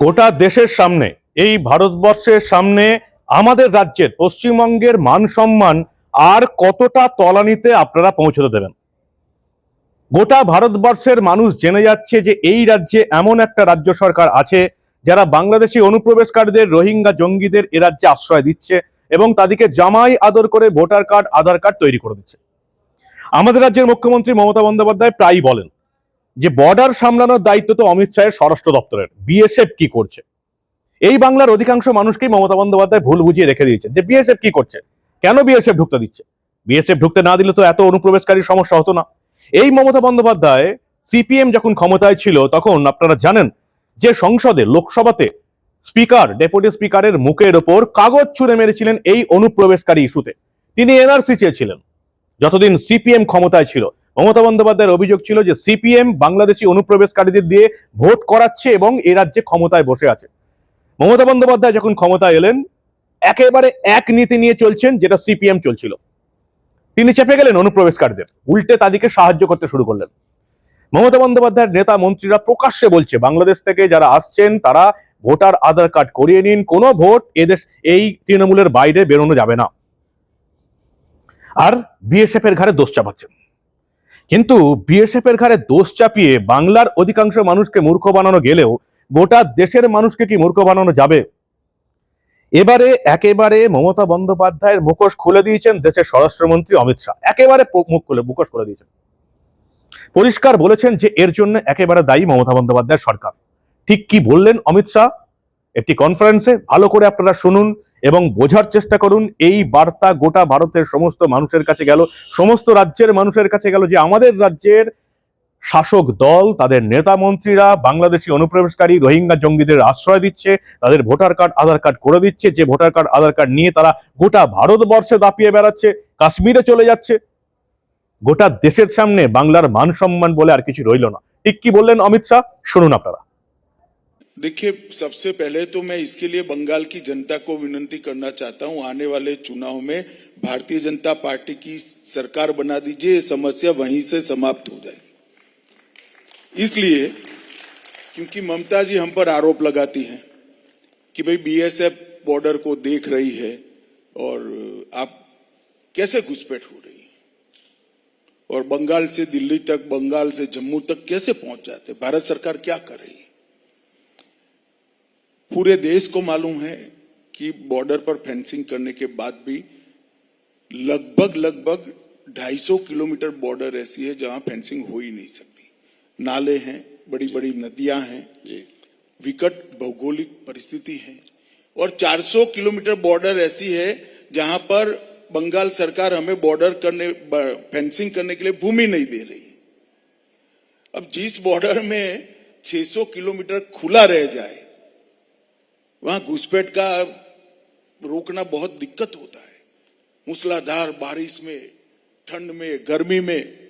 গোটা দেশের সামনে, এই ভারতবর্ষের সামনে, আমাদের রাজ্যের পশ্চিমবঙ্গের মান সম্মান আর কতটা তলানিতে আপনারা পৌঁছতে দেবেন। গোটা ভারতবর্ষের মানুষ জেনে যাচ্ছে যে এই রাজ্যে এমন একটা রাজ্য সরকার আছে, যারা বাংলাদেশি অনুপ্রবেশকারীদের, রোহিঙ্গা জঙ্গিদের এ রাজ্যে আশ্রয় দিচ্ছে এবং তাদেরকে জামাই আদর করে ভোটার কার্ড, আধার কার্ড তৈরি করে দিচ্ছে। আমাদের রাজ্যের মুখ্যমন্ত্রী মমতা বন্দ্যোপাধ্যায় প্রায়ই বলেন যে বর্ডার সামলানোর দায়িত্ব তো অমিত শাহের স্বরাষ্ট্র দপ্তরের। বিএসএফ কি করছে? এই বাংলার অধিকাংশ মানুষকেই মমতা বন্দ্যোপাধ্যায় ভুল বুঝিয়ে রেখে দিয়েছেন যে বিএসএফ কি করছে? কেন বিএসএফ ঢুকতে দিচ্ছে? বিএসএফ ঢুকতে না দিলে তো এত অনুপ্রবেশকারীর সমস্যা হতো না। এই মমতা বন্দ্যোপাধ্যায় সিপিএম যখন ক্ষমতায় ছিল, তখন আপনারা জানেন যে সংসদে, লোকসভাতে স্পিকার, ডেপুটি স্পিকারের মুখের ওপর কাগজ ছুঁড়ে মেরেছিলেন এই অনুপ্রবেশকারী ইস্যুতে। তিনি এনআরসি চেয়েছিলেন। যতদিন সিপিএম ক্ষমতায় ছিল মমতা বন্দ্যোপাধ্যায়ের অভিযোগ ছিল যে সিপিএম বাংলাদেশি অনুপ্রবেশকারীদের দিয়ে ভোট করাচ্ছে এবং এ রাজ্যে ক্ষমতায় বসে আছে। মমতা বন্দ্যোপাধ্যায় যখন ক্ষমতায় এলেন, একেবারে এক নীতি নিয়ে চলছেন যেটা সিপিএম চলছিল। তিনি চেপে গেলেন অনুপ্রবেশকারীদের, উল্টে তাদেরকে সাহায্য করতে শুরু করলেন। মমতা বন্দ্যোপাধ্যায়ের নেতা মন্ত্রীরা প্রকাশ্যে বলছে, বাংলাদেশ থেকে যারা আসছেন, তারা ভোটার আধার কার্ড করিয়ে নিন, কোনো ভোট এদেশ এই তৃণমূলের বাইরে বেরোনো যাবে না। আর বিএসএফ এর ঘাড়ে দোষ চাপাচ্ছেন। কিন্তু বিএসএফ এর ঘাড়ে দোষ চাপিয়ে বাংলার অধিকাংশ মানুষকে মূর্খ বানানো গেলেও গোটা দেশের মানুষকে কি মূর্খ বানানো যাবে? এবারে একেবারে মমতা বন্দ্যোপাধ্যায়ের মুখোশ খুলে দিয়েছেন দেশের স্বরাষ্ট্রমন্ত্রী অমিত শাহ। একেবারে মুখ খুলে মুখোশ খুলে দিয়েছেন। পরিষ্কার বলেছেন যে এর জন্য একেবারে দায়ী মমতা বন্দ্যোপাধ্যায়ের সরকার। ঠিক কি বললেন অমিত শাহ? একটি কনফারেন্সে ভালো করে আপনারা শুনুন। এবং বোঝার চেষ্টা করুন, এই বার্তা গোটা ভারতের সমস্ত মানুষের কাছে গেল, সমস্ত রাজ্যের মানুষের কাছে গেল যে আমাদের রাজ্যের শাসক দল, তাদের নেতা মন্ত্রীরা বাংলাদেশি অনুপ্রবেশকারী রোহিঙ্গা জঙ্গিদের আশ্রয় দিচ্ছে, তাদের ভোটার কার্ড, আধার কার্ড করে দিচ্ছে, যে ভোটার কার্ড, আধার কার্ড নিয়ে তারা গোটা ভারতবর্ষে দাপিয়ে বেড়াচ্ছে, কাশ্মীরে চলে যাচ্ছে। গোটা দেশের সামনে বাংলার মান সম্মান বলে আর কিছু রইল না। ঠিক কি বললেন অমিত শাহ? শুনুন আপনারা। देखिए, सबसे पहले तो मैं इसके लिए बंगाल की जनता को विनती करना चाहता हूँ, आने वाले चुनाव में भारतीय जनता पार्टी की सरकार बना दीजिए, ये समस्या वहीं से समाप्त हो जाएगी इसलिए, क्योंकि ममता जी हम पर आरोप लगाती हैं कि भाई बीएसएफ बॉर्डर को देख रही है और आप कैसे घुसपैठ हो रही है? और बंगाल से दिल्ली तक, बंगाल से जम्मू तक कैसे पहुँच जाते भारत सरकार क्या कर रही है? पूरे देश को मालूम है कि बॉर्डर पर फेंसिंग करने के बाद भी लगभग लगभग 250 किलोमीटर बॉर्डर ऐसी है जहाँ फेंसिंग हो ही नहीं सकती। नाले हैं बड़ी बड़ी नदियाँ हैं विकट भौगोलिक परिस्थिति है और 400 किलोमीटर बॉर्डर ऐसी है जहाँ पर बंगाल सरकार हमें बॉर्डर करने फेंसिंग करने के लिए भूमि नहीं दे रही अब जिस बॉर्डर में 600 किलोमीटर खुला रह जाए वहाँ घुसपैठ का रोकना बहुत दिक्कत होता है। मूसलाधार बारिश में ठंड में गर्मी में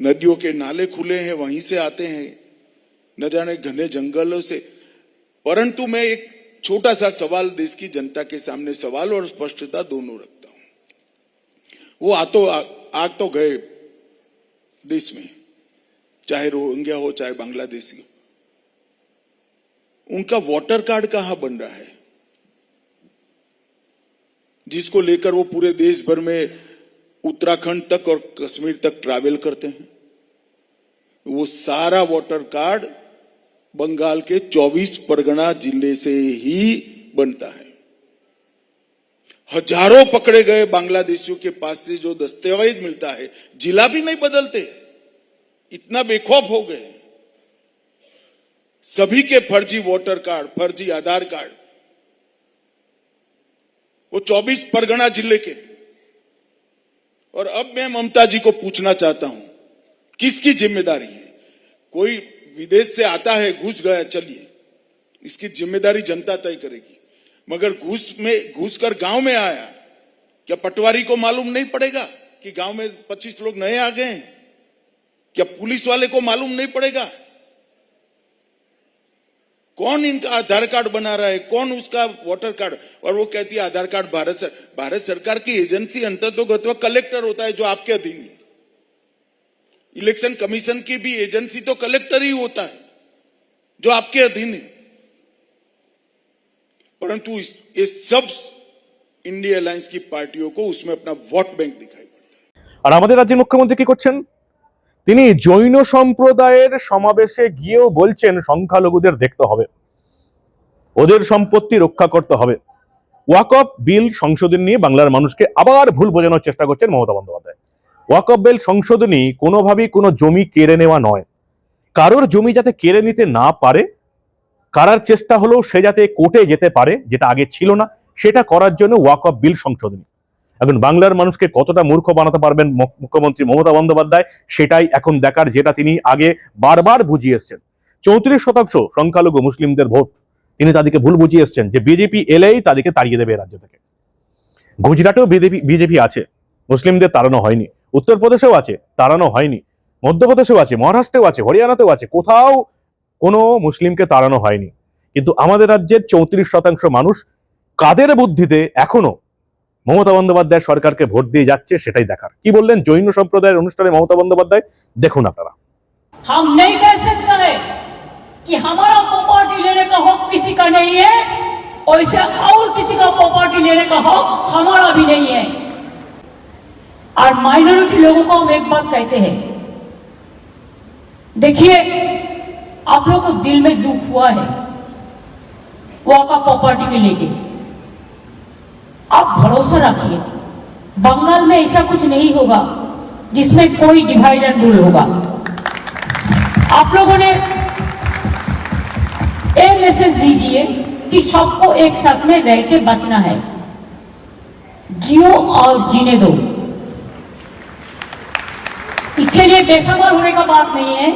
नदियों के नाले खुले हैं वहीं से आते हैं। न जाने घने जंगलों से। परंतु मैं एक छोटा सा सवाल देश की जनता के सामने सवाल और स्पष्टता दोनों रखता हूँ। वो आ तो आ, आग तो गए देश में चाहे रोहिंग्या हो चाहे बांग्लादेशी हो। उनका वोटर कार्ड कहाँ बन रहा है? जिसको लेकर वो पूरे देश भर में उत्तराखंड तक और कश्मीर तक ट्रैवल करते हैं। वो सारा वोटर कार्ड बंगाल के 24 परगना ज़िले से ही बनता है। हज़ारों पकड़े गए बांग्लादेशियों के पास से जो दस्तावेज़ मिलता है, जिला भी नहीं बदलते। इतना बेखौफ हो गए। सभी के फर्जी वोटर कार्ड, फर्जी आधार कार्ड। वो 24 परगना ज़िले के। और अब मैं ममता जी को पूछना चाहता हूँ, किसकी ज़िम्मेदारी है? कोई विदेश से आता है, घुस गया, चलिए। इसकी ज़िम्मेदारी जनता तय करेगी। मगर घुस में, घुस कर गाँव में आया, क्या पटवारी को मालूम नहीं पड़ेगा कि गाँव में 25 लोग नए आ गए हैं? क्या पुलिस वाले को मालूम नहीं पड़ेगा? कौन इनका आधार कार्ड बना रहा है कौन उसका वोटर कार्ड और वो कहती है आधार कार्ड भारत सर भारत सरकार की एजेंसी अंतर्गत कलेक्टर होता है जो आपके अधीन है इलेक्शन कमीशन की भी एजेंसी तो कलेक्टर ही होता है जो आपके अधीन है परंतु इस, इस सब इंडिया अलायंस की पार्टियों को उसमें अपना वोट बैंक दिखाई पड़ता है আর আমাদের রাজ্যের মুখ্যমন্ত্রী কি করছেন তিনি জৈন সম্প্রদায়ের সমাবেশে গিয়েও বলছেন, সংখ্যালঘুদের দেখতে হবে। ওদের সম্পত্তি রক্ষা করতে হবে। ওয়াকফ বিল সংশোধন নিয়ে বাংলার মানুষকে আবার ভুল বোঝানোর চেষ্টা করছেন মমতা বন্দ্যোপাধ্যায়। ওয়াকফ বিল সংশোধনী কোনোভাবেই কোনো জমি কেড়ে নেওয়া নয়। কারোর জমি যাতে কেড়ে নিতে না পারে, কারার চেষ্টা হলেও সে যাতে কোর্টে যেতে পারে, যেটা আগে ছিল না, সেটা করার জন্য ওয়াকফ বিল সংশোধনী। এখন বাংলার মানুষকে কতটা মূর্খ বানাতে পারবেন মুখ- মুখ্যমন্ত্রী মমতা বন্দ্যোপাধ্যায়, সেটাই এখন দেখার যেটা তিনি আগে বারবার বুঝিয়ে এসছেন। চৌত্রিশ শতাংশ সংখ্যালঘু মুসলিমদের ভোট তিনি তাদেরকে ভুল বুঝিয়ে এসছেন যে বিজেপি এলেই তাদেরকে তাড়িয়ে দেবে রাজ্য থেকে। গুজরাটেও বিজেপি বিজেপি আছে, মুসলিমদের তাড়ানো হয়নি, উত্তরপ্রদেশেও আছে, তাড়ানো হয়নি, মধ্যপ্রদেশেও আছে, মহারাষ্ট্রেও আছে, হরিয়ানাতেও আছে, কোথাও কোনো মুসলিমকে তাড়ানো হয়নি। কিন্তু আমাদের রাজ্যের চৌত্রিশ শতাংশ মানুষ কাদের বুদ্ধিতে এখনও মমতা বন্দ্যোপাধ্যায় সরকারকে ভোট দিয়ে যাচ্ছে সেটাই দেখার কি বললেন জৈন সম্প্রদায়ের অনুষ্ঠানে মমতা বন্দ্যোপাধ্যায় দেখুন আপনারা हम नहीं कह सकते हैं कि हमारा प्रॉपर्टी लेने का हक किसी का नहीं है वैसे और किसी का प्रॉपर्टी लेने का हक हमारा भी नहीं है और माइनॉरिटी लोगों को हम एक बात कहते हैं देखिए आप लोग को दिल में दुख हुआ है वो का प्रॉपर्टी के लेके आप भरोसा रखिए। बंगाल में ऐसा कुछ नहीं होगा जिसमें कोई डिवाइड एंड रूल होगा। आप लोगों ने ये मैसेज दीजिए कि सबको एक साथ में रह के बचना है। जियो और जीने दो। इसके लिए बेसबर होने का बात नहीं है।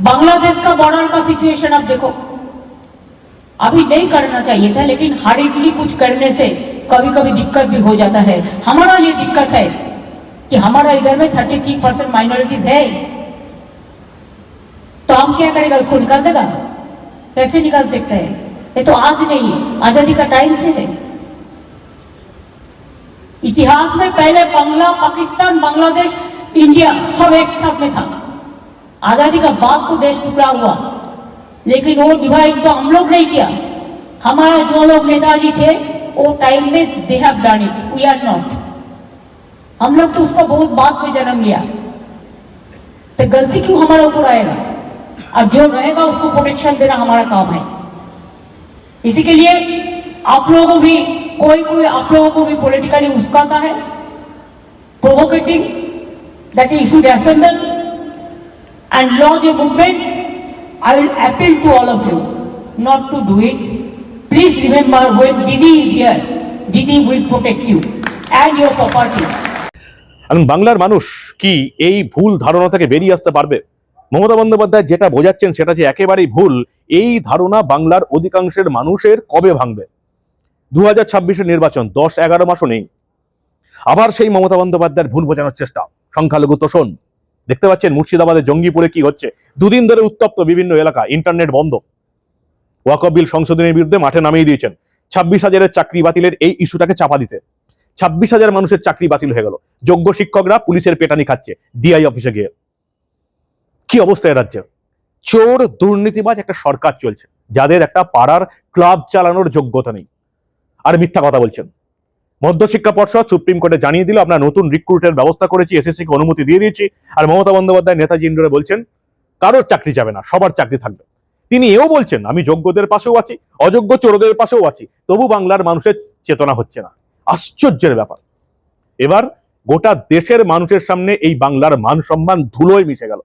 बांग्लादेश का बॉर्डर का सिचुएशन आप देखो। अभी नहीं करना चाहिए था, लेकिन हार्डली कुछ करने से कभी कभी दिक्कत भी हो जाता है। हमारा ये दिक्कत है कि हमारा इधर में थर्टी थ्री परसेंट माइनॉरिटीज है। तो हम क्या करेगा, उसको निकाल देगा? कैसे निकाल सकते हैं? ये तो आज नहीं है, आज़ादी का टाइम से है। इतिहास में पहले बांग्ला, पाकिस्तान, बांग्लादेश, इंडिया सब एक साथ में था। आज़ादी का बाद तो देश टुकड़ा हुआ। लेकिन वो डिवाइड तो हम लोग नहीं किया। हमारा जो लोग नेताजी थे वो टाइम में they have we are not हम लोग तो उसका बहुत बाद में जन्म लिया। तो गलती क्यों हमारे ऊपर आएगा? और जो रहेगा उसको प्रोटेक्शन देना हमारा काम है। इसी के लिए आप लोगों को भी कोई कोई आप लोगों को भी पॉलिटिकली उस्काता है। Provocating that is should assemble and launch a movement, I will appeal to all of you not to do it. Please remember when Didi is here, Didi will protect you and your property. এখন বাংলার মানুষ কি এই ভুল ধারণা থেকে বেরিয়ে আসতে পারবে? মমতা বন্দ্যোপাধ্যায় যেটা বোঝাচ্ছেন সেটা যে একেবারেই ভুল এই ধারণা বাংলার অধিকাংশের মানুষের কবে ভাঙবে? দু হাজার নির্বাচন দশ এগারো মাসও নেই। আবার সেই মমতা বন্দ্যোপাধ্যায়ের ভুল বোঝানোর চেষ্টা। সংখ্যালঘু তোষণ। দেখতে পাচ্ছেন মুর্শিদাবাদের জঙ্গিপুরে কি হচ্ছে? দুদিন ধরে উত্তপ্ত বিভিন্ন এলাকা ইন্টারনেট বন্ধ। ওয়াকফ বিল সংশোধনের বিরুদ্ধে মাঠে নামিয়ে দিয়েছেন। ছাব্বিশ হাজারের চাকরি বাতিলের এই ইস্যুটাকে চাপা দিতে। ছাব্বিশ হাজার মানুষের চাকরি বাতিল হয়ে গেল। যোগ্য শিক্ষকরা পুলিশের পেটানি খাচ্ছে ডিআই অফিসে গিয়ে। কি অবস্থা রাজ্যের? চোর, দুর্নীতিবাজ একটা সরকার চলছে, যাদের একটা পাড়ার ক্লাব চালানোর যোগ্যতা নেই। আর মিথ্যা কথা বলছেন। মধ্যশিক্ষা পর্ষদ সুপ্রিম কোর্টে জানিয়ে দিল, আমরা নতুন রিক্রুটের ব্যবস্থা করেছি এসএসসি কে অনুমতি দিয়ে দিয়েছি। আর মমতা বন্দ্যোপাধ্যায়, নেতাজি ইন্ডোরে বলছেন, কারোর চাকরি যাবে না, সবার চাকরি থাকবে। তিনি এও বলছেন, আমি যোগ্যদের পাশেও আছি, অযোগ্য চোরদের পাশেও আছি, তবু বাংলার মানুষের চেতনা হচ্ছে না। আশ্চর্যের ব্যাপার। এবার গোটা দেশের মানুষের সামনে এই বাংলার মান সম্মান ধুলোয় মিশে গেল।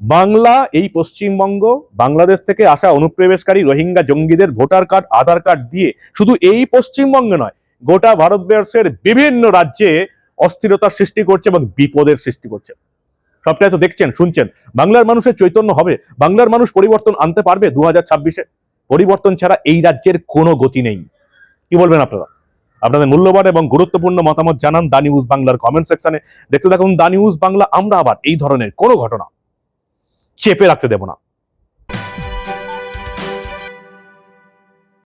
বাংলা, এই পশ্চিমবঙ্গ, বাংলাদেশ থেকে আসা অনুপ্রবেশকারী রোহিঙ্গা জঙ্গিদের ভোটার কার্ড, আধার কার্ড দিয়ে শুধু এই পশ্চিমবঙ্গে নয় গোটা ভারতবর্ষের বিভিন্ন রাজ্যে অস্থিরতার সৃষ্টি করছে এবং বিপদের সৃষ্টি করছে। সবটাই তো দেখছেন, শুনছেন, বাংলার মানুষের চৈতন্য হবে, বাংলার মানুষ পরিবর্তন আনতে পারবে দু হাজার ছাব্বিশে। পরিবর্তন ছাড়া এই রাজ্যের কোনো গতি নেই। কি বলবেন আপনারা? আপনাদের মূল্যবান এবং গুরুত্বপূর্ণ মতামত জানান দা নিউজ বাংলার কমেন্ট সেকশনে। দেখতে থাকুন দা নিউজ বাংলা, আমরা আবার এই ধরনের কোনো ঘটনা চেপে রাখতে দেব না।